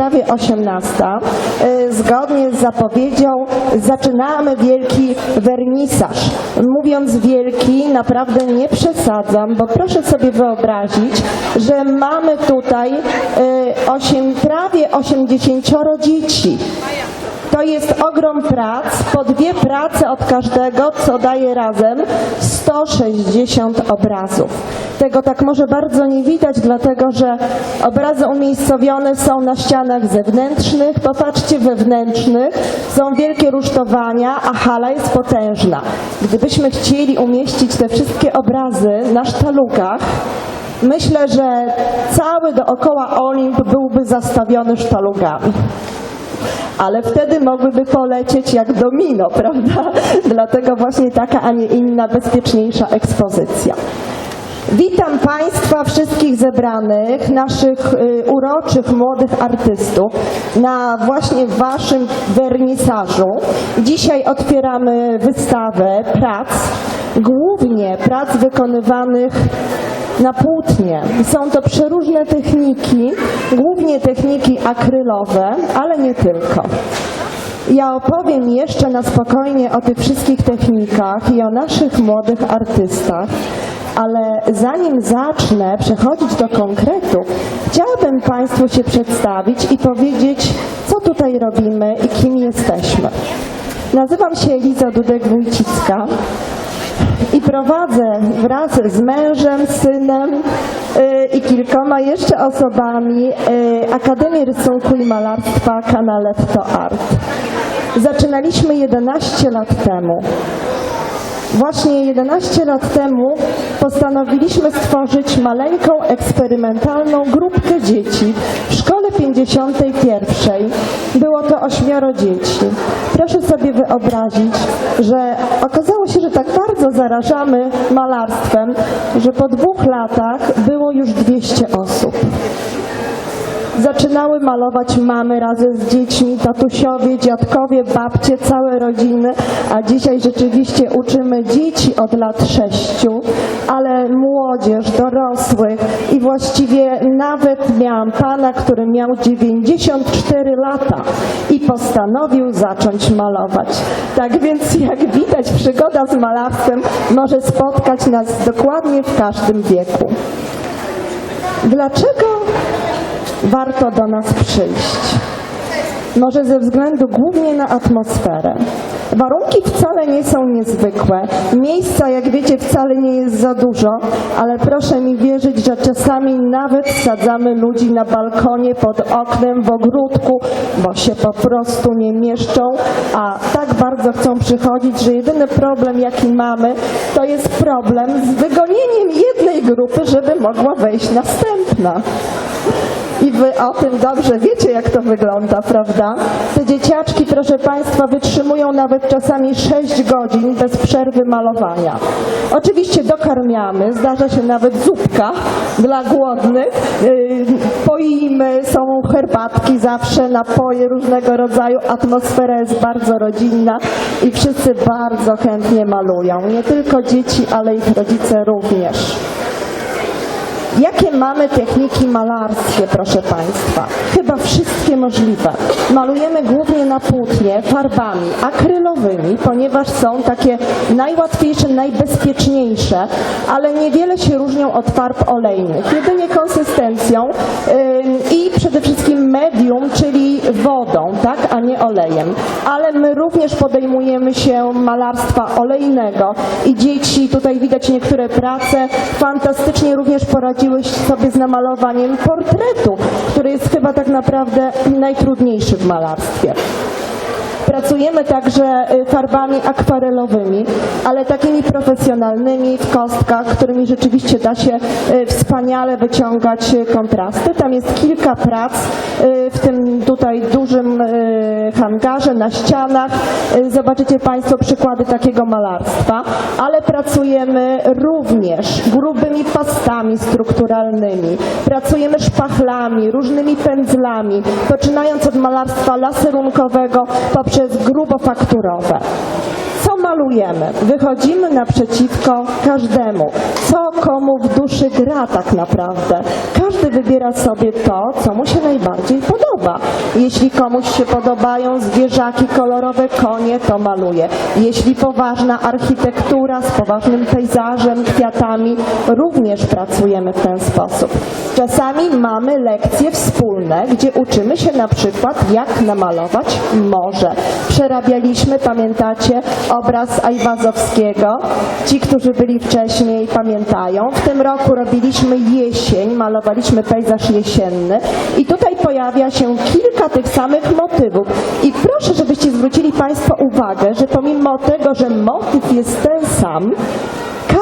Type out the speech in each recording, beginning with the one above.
prawie 18. Y, Zgodnie z zapowiedzią zaczynamy wielki wernisaż. Mówiąc wielki, naprawdę nie przesadzam, bo proszę sobie wyobrazić, że mamy tutaj y, osiem, prawie 80 dzieci. To jest ogrom prac, po dwie prace od każdego, co daje razem 160 obrazów. Tego tak może bardzo nie widać, dlatego że obrazy umiejscowione są na ścianach zewnętrznych, popatrzcie wewnętrznych, są wielkie rusztowania, a hala jest potężna. Gdybyśmy chcieli umieścić te wszystkie obrazy na sztalugach, myślę, że cały dookoła Olimp byłby zastawiony sztalugami ale wtedy mogłyby polecieć jak domino, prawda? Dlatego właśnie taka, a nie inna, bezpieczniejsza ekspozycja. Witam Państwa wszystkich zebranych, naszych y, uroczych młodych artystów na właśnie Waszym wernisażu. Dzisiaj otwieramy wystawę prac, głównie prac wykonywanych na płótnie. Są to przeróżne techniki, głównie techniki akrylowe, ale nie tylko. Ja opowiem jeszcze na spokojnie o tych wszystkich technikach i o naszych młodych artystach, ale zanim zacznę przechodzić do konkretu, chciałabym Państwu się przedstawić i powiedzieć, co tutaj robimy i kim jesteśmy. Nazywam się Eliza Dudek-Wójcicka i prowadzę wraz z mężem, synem y, i kilkoma jeszcze osobami y, Akademię Rysunku i Malarstwa Canaletto Art. Zaczynaliśmy 11 lat temu. Właśnie 11 lat temu postanowiliśmy stworzyć maleńką, eksperymentalną grupkę dzieci w szkole 51. Było to ośmioro dzieci. Proszę sobie wyobrazić, że okazało się, że tak bardzo zarażamy malarstwem, że po dwóch latach było już 200 osób. Zaczynały malować mamy razem z dziećmi, tatusiowie, dziadkowie, babcie, całe rodziny, a dzisiaj rzeczywiście uczymy dzieci od lat sześciu, ale młodzież, dorosłych i właściwie nawet miałam pana, który miał 94 lata i postanowił zacząć malować. Tak więc jak widać przygoda z malarstwem może spotkać nas dokładnie w każdym wieku. Dlaczego warto do nas przyjść. Może ze względu głównie na atmosferę. Warunki wcale nie są niezwykłe. Miejsca, jak wiecie, wcale nie jest za dużo, ale proszę mi wierzyć, że czasami nawet sadzamy ludzi na balkonie, pod oknem, w ogródku, bo się po prostu nie mieszczą, a tak bardzo chcą przychodzić, że jedyny problem, jaki mamy, to jest problem z wygonieniem jednej grupy, żeby mogła wejść następna. Wy o tym dobrze wiecie, jak to wygląda, prawda? Te dzieciaczki, proszę Państwa, wytrzymują nawet czasami 6 godzin bez przerwy malowania. Oczywiście dokarmiamy, zdarza się nawet zupka dla głodnych, yy, poimy, są herbatki zawsze, napoje różnego rodzaju, atmosfera jest bardzo rodzinna i wszyscy bardzo chętnie malują. Nie tylko dzieci, ale ich rodzice również. Jakie mamy techniki malarskie, proszę Państwa? Chyba wszystkie możliwe. Malujemy głównie na płótnie farbami akrylowymi, ponieważ są takie najłatwiejsze, najbezpieczniejsze, ale niewiele się różnią od farb olejnych. Jedynie konsystencją i przede wszystkim medium, czyli wodą, tak, a nie olejem. Ale my również podejmujemy się malarstwa olejnego i dzieci, tutaj widać niektóre prace, fantastycznie również poradziły sobie z namalowaniem portretu, który jest chyba tak naprawdę najtrudniejszy w malarstwie. Pracujemy także y, farbami akwarelowymi, ale takimi profesjonalnymi w kostkach, którymi rzeczywiście da się y, wspaniale wyciągać y, kontrasty. Tam jest kilka prac w tym tutaj dużym hangarze na ścianach. Zobaczycie Państwo przykłady takiego malarstwa, ale pracujemy również grubymi pastami strukturalnymi, pracujemy szpachlami, różnymi pędzlami, poczynając od malarstwa laserunkowego poprzez poprzez grubofakturowe. Co malujemy? Wychodzimy naprzeciwko każdemu. Co komu w duszy gra tak naprawdę? Każdy wybiera sobie to, co mu się najbardziej podoba. Jeśli komuś się podobają zwierzaki, kolorowe konie, to maluje. Jeśli poważna architektura z poważnym pejzażem, kwiatami, również pracujemy w ten sposób. Czasami mamy lekcje wspólne, gdzie uczymy się na przykład, jak namalować morze. Przerabialiśmy, pamiętacie, obraz Ajwazowskiego. Ci, którzy byli wcześniej, pamiętają. W tym roku robiliśmy jesień, malowaliśmy pejzaż jesienny i tutaj pojawia się kilka tych samych motywów. I proszę, żebyście zwrócili Państwo uwagę, że pomimo tego, że motyw jest ten sam,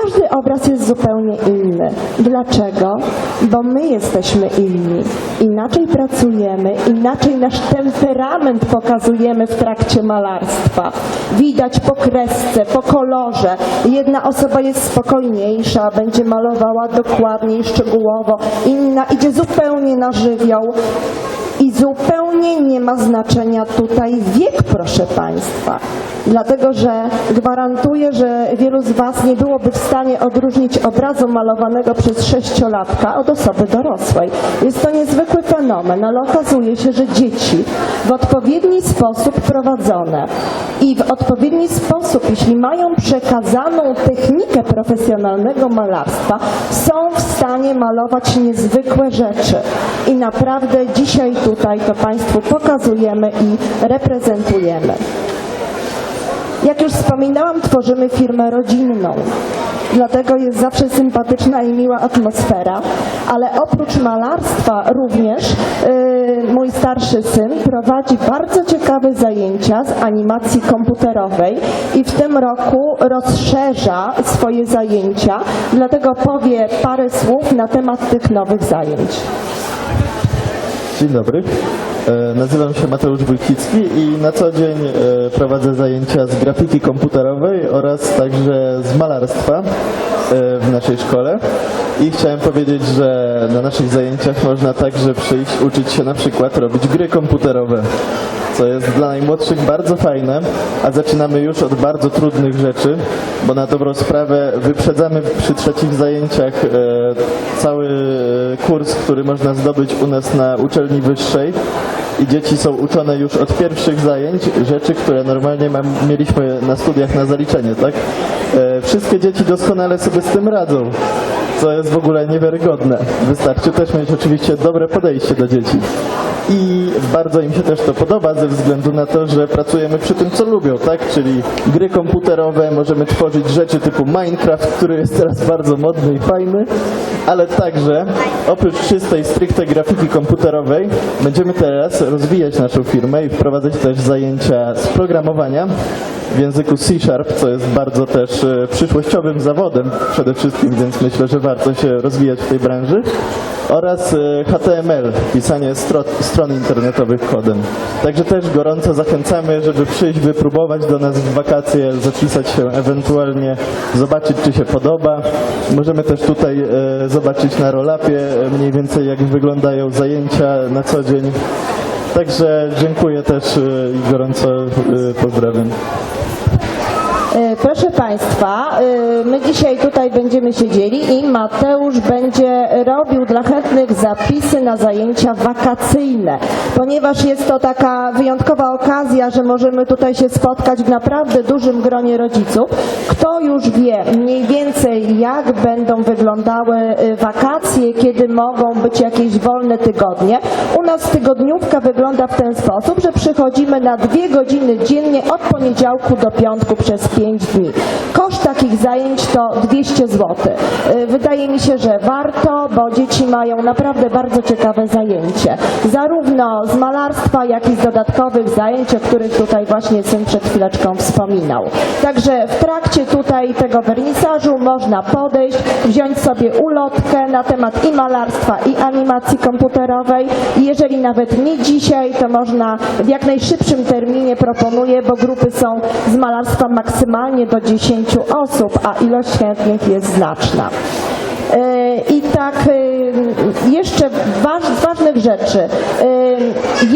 każdy obraz jest zupełnie inny. Dlaczego? Bo my jesteśmy inni. Inaczej pracujemy, inaczej nasz temperament pokazujemy w trakcie malarstwa. Widać po kresce, po kolorze. Jedna osoba jest spokojniejsza, będzie malowała dokładniej, szczegółowo. Inna idzie zupełnie na żywioł. Zupełnie nie ma znaczenia tutaj wiek, proszę Państwa. Dlatego, że gwarantuję, że wielu z Was nie byłoby w stanie odróżnić obrazu malowanego przez sześciolatka od osoby dorosłej. Jest to niezwykły fenomen, ale okazuje się, że dzieci w odpowiedni sposób prowadzone i w odpowiedni sposób, jeśli mają przekazaną technikę profesjonalnego malarstwa, są w stanie malować niezwykłe rzeczy. I naprawdę dzisiaj tutaj to Państwu pokazujemy i reprezentujemy. Jak już wspominałam, tworzymy firmę rodzinną. Dlatego jest zawsze sympatyczna i miła atmosfera, ale oprócz malarstwa również yy, mój starszy syn prowadzi bardzo ciekawe zajęcia z animacji komputerowej i w tym roku rozszerza swoje zajęcia, dlatego powie parę słów na temat tych nowych zajęć. Dzień dobry. E, Nazywam się Mateusz Wójcicki i na co dzień e, prowadzę zajęcia z grafiki komputerowej oraz także z malarstwa e, w naszej szkole. I chciałem powiedzieć, że na naszych zajęciach można także przyjść uczyć się na przykład robić gry komputerowe, co jest dla najmłodszych bardzo fajne, a zaczynamy już od bardzo trudnych rzeczy, bo na dobrą sprawę wyprzedzamy przy trzecich zajęciach e, cały kurs, który można zdobyć u nas na uczelni wyższej i dzieci są uczone już od pierwszych zajęć rzeczy, które normalnie mam, mieliśmy na studiach na zaliczenie, tak? E, Wszystkie dzieci doskonale sobie z tym radzą, co jest w ogóle niewiarygodne. Wystarczy też mieć oczywiście dobre podejście do dzieci. I bardzo im się też to podoba ze względu na to, że pracujemy przy tym, co lubią, tak? Czyli gry komputerowe, możemy tworzyć rzeczy typu Minecraft, który jest teraz bardzo modny i fajny, ale także oprócz czystej, stricte grafiki komputerowej będziemy teraz rozwijać naszą firmę i wprowadzać też zajęcia z programowania w języku C Sharp, co jest bardzo też e, przyszłościowym zawodem przede wszystkim, więc myślę, że warto się rozwijać w tej branży oraz e, HTML, pisanie stro, stron internetowych kodem. Także też gorąco zachęcamy, żeby przyjść, wypróbować do nas w wakacje, zapisać się ewentualnie, zobaczyć czy się podoba. Możemy też tutaj e, zobaczyć na rolapie mniej więcej jak wyglądają zajęcia na co dzień. Także dziękuję też i gorąco pozdrawiam. E, Proszę Państwa, e, my dzisiaj tutaj będziemy siedzieli i Mateusz będzie robił dla chętnych zapisy na zajęcia wakacyjne, ponieważ jest to taka wyjątkowa okazja, że możemy tutaj się spotkać w naprawdę dużym gronie rodziców. Kto już wie mniej więcej jak będą wyglądały e, wakacje, kiedy mogą być jakieś wolne tygodnie, u nas tygodniówka wygląda w ten sposób, że przychodzimy na dwie godziny dziennie od poniedziałku do piątku przez pięć dni. Koszt takich zajęć to 200 zł. Y, Wydaje mi się, że warto, bo dzieci mają naprawdę bardzo ciekawe zajęcie. Zarówno z malarstwa, jak i z dodatkowych zajęć, o których tutaj właśnie syn przed chwileczką wspominał. Także w trakcie tutaj tego wernisażu można podejść, wziąć sobie ulotkę na temat i malarstwa, i animacji komputerowej. Jeżeli nawet nie dzisiaj, to można w jak najszybszym terminie proponuję, bo grupy są z malarstwa maksymalnie do 10 osób, a ilość chętnych jest znaczna. E, I tak e, jeszcze waż, ważnych rzeczy.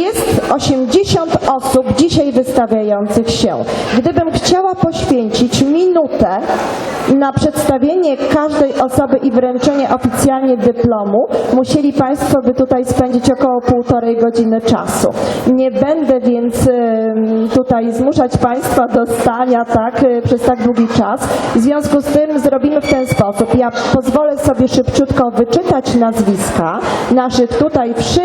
Jest 80 osób dzisiaj wystawiających się. Gdybym chciała poświęcić minutę na przedstawienie każdej osoby i wręczenie oficjalnie dyplomu, musieli Państwo by tutaj spędzić około półtorej godziny czasu. Nie będę więc tutaj zmuszać Państwa do stania tak, e, przez tak długi czas. W związku z tym zrobimy w ten sposób. Ja pozwolę sobie szybciutko wyczytać nazwiska naszych tutaj wszystkich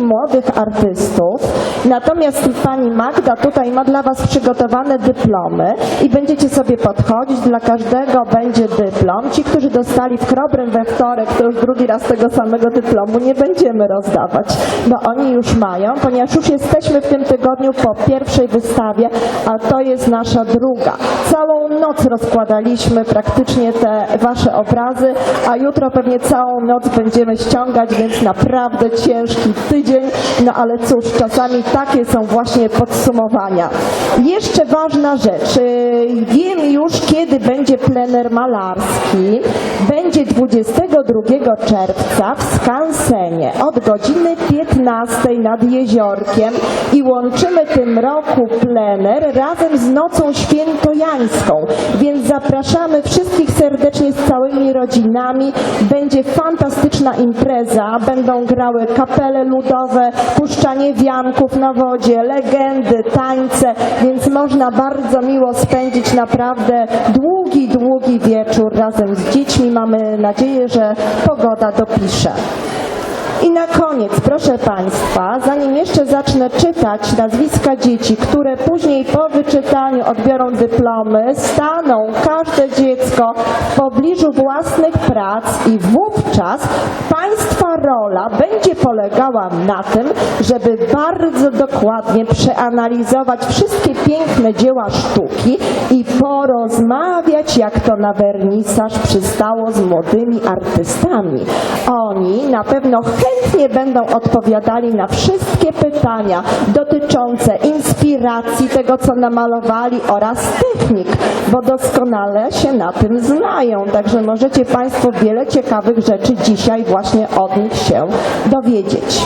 młodych artystów. Natomiast pani Magda tutaj ma dla Was przygotowane dyplomy i będziecie sobie podchodzić. Dla każdego będzie dyplom. Ci, którzy dostali w Chrobrym we wtorek, to już drugi raz tego samego dyplomu nie będziemy rozdawać, bo oni już mają, ponieważ już jesteśmy w tym tygodniu po pierwszej wystawie, a to jest nasza druga. Całą noc rozkładaliśmy praktycznie te Wasze obrazy, a jutro pewnie całą noc będziemy ściągać, więc naprawdę ciężki tydzień, no ale cóż, czasami takie są właśnie podsumowania. Jeszcze ważna rzecz. Yy, Wiem już, kiedy będzie plener malarski. Będzie 22 czerwca w Skansenie od godziny 15 nad jeziorkiem i łączymy tym roku plener razem z Nocą Świętojańską. Więc zapraszamy wszystkich serdecznie z całymi rodzinami. Będzie fantastyczna impreza. Będą grały kapele ludowe, puszczanie wianków na wodzie, legendy, tańce, więc można bardzo miło spędzić naprawdę długi, długi wieczór razem z dziećmi. Mamy nadzieję, że pogoda dopisze. I na koniec, proszę Państwa, zanim jeszcze zacznę czytać nazwiska dzieci, które później po wyczytaniu odbiorą dyplomy, staną każde dziecko w pobliżu własnych prac i wówczas Państwa rola będzie polegała na tym, żeby bardzo dokładnie przeanalizować wszystkie piękne dzieła sztuki i porozmawiać, jak to na wernisaż przystało z młodymi artystami. Oni na pewno chętnie będą odpowiadali na wszystkie pytania dotyczące inspiracji tego, co namalowali oraz technik, bo doskonale się na tym znają. Także możecie Państwo wiele ciekawych rzeczy dzisiaj właśnie od nich się dowiedzieć.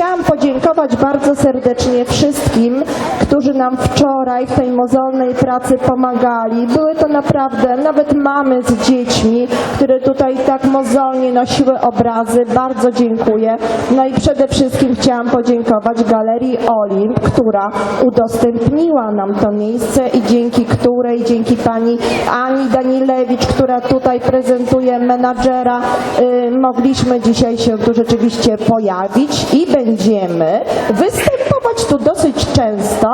Chciałam podziękować bardzo serdecznie wszystkim, którzy nam wczoraj w tej mozolnej pracy pomagali. Były to naprawdę nawet mamy z dziećmi, które tutaj tak mozolnie nosiły obrazy. Bardzo dziękuję. No i przede wszystkim chciałam podziękować Galerii Olimp, która udostępniła nam to miejsce i dzięki której, dzięki pani Ani Danilewicz, która tutaj prezentuje menadżera, y, mogliśmy dzisiaj się tu rzeczywiście pojawić i będziemy występować tu dosyć często,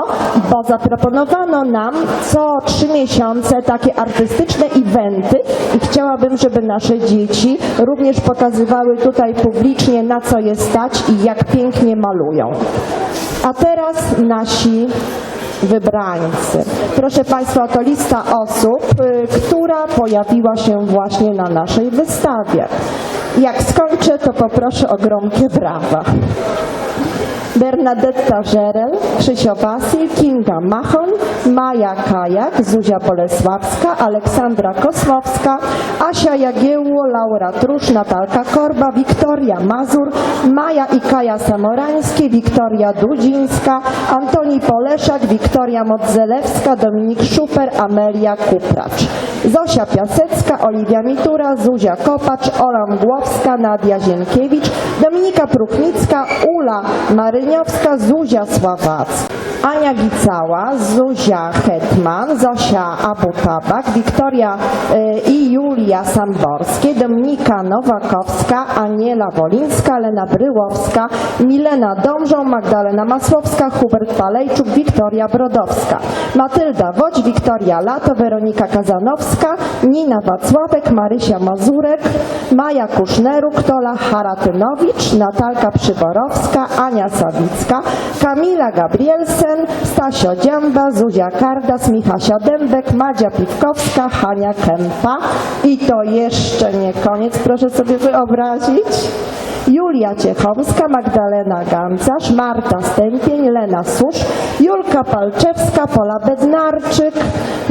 bo zaproponowano nam co trzy miesiące takie artystyczne eventy i chciałabym, żeby nasze dzieci również pokazywały tutaj publicznie na co je stać i jak pięknie malują. A teraz nasi wybrańcy. Proszę Państwa, to lista osób, y, która pojawiła się właśnie na naszej wystawie. Jak skończę, to poproszę o gromkie brawa. Bernadetta Żerel, Krzysio Wasil, Kinga Machon, Maja Kajak, Zuzia Bolesławska, Aleksandra Kosmowska, Asia Jagiełło, Laura Trusz, Natalka Korba, Wiktoria Mazur, Maja i Kaja Samorańskie, Wiktoria Dudzińska, Antoni Poleszak, Wiktoria Modzelewska, Dominik Szuper, Amelia Kupracz. Zosia Piasecka, Oliwia Mitura, Zuzia Kopacz, Ola Mgłowska, Nadia Zienkiewicz, Dominika Pruchnicka, Ula Maryniowska, Zuzia Sławac, Ania Gicała, Zuzia Hetman, Zosia Abutabak, Wiktoria y, i Julia Samborskie, Dominika Nowakowska, Aniela Wolińska, Lena Bryłowska, Milena Dążą, Magdalena Masłowska, Hubert Palejczuk, Wiktoria Brodowska, Matylda Wodź, Wiktoria Lato, Weronika Kazanowska, Nina Wacławek, Marysia Mazurek, Maja Kuszneruk, Tola Haratynowicz, Natalka Przyborowska, Ania Sawicka, Kamila Gabrielsen, Stasio Dziamba, Zuzia Kardas, Michasia Dębek, Madzia Piwkowska, Hania Kępa i to jeszcze nie koniec, proszę sobie wyobrazić. Julia Ciechomska, Magdalena Gancarz, Marta Stępień, Lena Susz, Julka Palczewska, Pola Bednarczyk,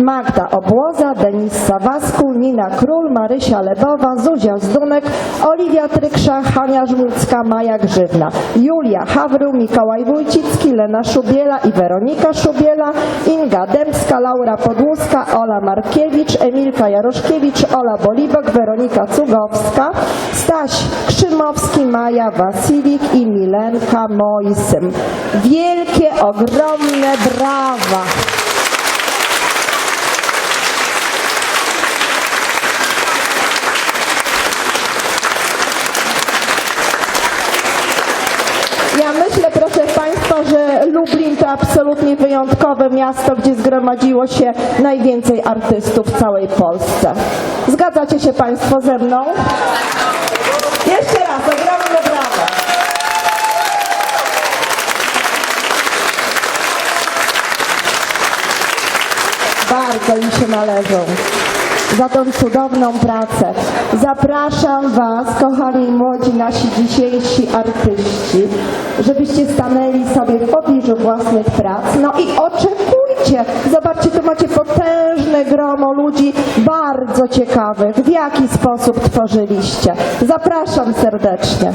Magda Obłoza, Denis Sawasku, Nina Król, Marysia Lebowa, Zuzia Zdunek, Oliwia Tryksza, Hania Żmucka, Maja Grzywna, Julia Hawrył, Mikołaj Wójcicki, Lena Szubiela i Weronika Szubiela, Inga Dębska, Laura Podłuska, Ola Markiewicz, Emilka Jaroszkiewicz, Ola Bolibok, Weronika Cugowska, Staś Krzymowski, Maja Wasilik i Milenka Mojsym. Wielkie, ogromne brawa! Ja myślę, proszę Państwa, że Lublin to absolutnie wyjątkowe miasto, gdzie zgromadziło się najwięcej artystów w całej Polsce. Zgadzacie się Państwo ze mną? Jeszcze raz, ogromne brawa. Bardzo im się należą za tą cudowną pracę. Zapraszam Was, kochani młodzi nasi dzisiejsi artyści, żebyście stanęli sobie w pobliżu własnych prac. No i oczekujcie. Zobaczcie, tu macie potężne grono ludzi bardzo ciekawych, w jaki sposób tworzyliście. Zapraszam serdecznie.